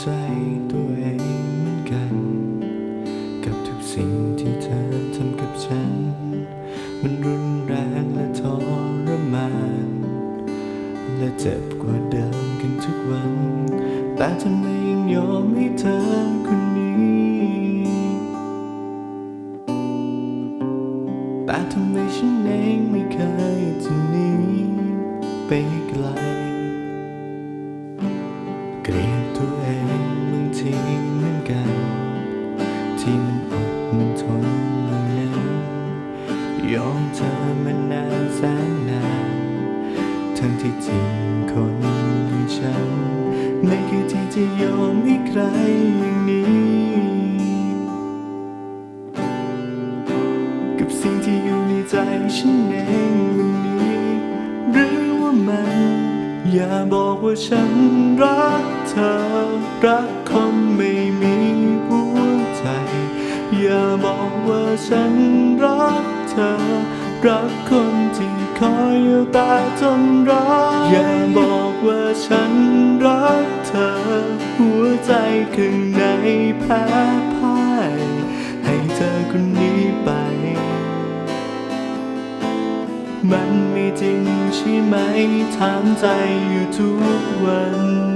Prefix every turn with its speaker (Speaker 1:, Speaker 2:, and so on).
Speaker 1: ใจตัวเองเหมือนกัน กับทุกสิ่งที่เธอทำกับฉัน มันรุนแรงและทรมาน และเจ็บกว่าเดิมกันทุกวัน แต่ทำไมยังยอมให้เธอคนนี้แต่ทำไมฉันเองไม่เคยจะหนีไป ที่มันอดมันทนมันเล่นยอมเธอมานานแสนนาน ทั้งที่จริงคนอย่างฉัน ไม่เคยที่จะยอมให้ใครอย่างนี้ กับสิ่งที่อยู่ในใจฉันเองวันนี้ หรือว่ามัน อย่าบอกว่าฉันรักเธอรักคน บอกว่าฉันรักเธอ รักคนที่คอยเอาตาทำร้ายอย่าบอกว่าฉันรักเธอ หัวใจข้างในแพ้พ่ายให้เธอคนนี้ไป มันไม่จริงใช่ไหมถามใจอยู่ทุกวัน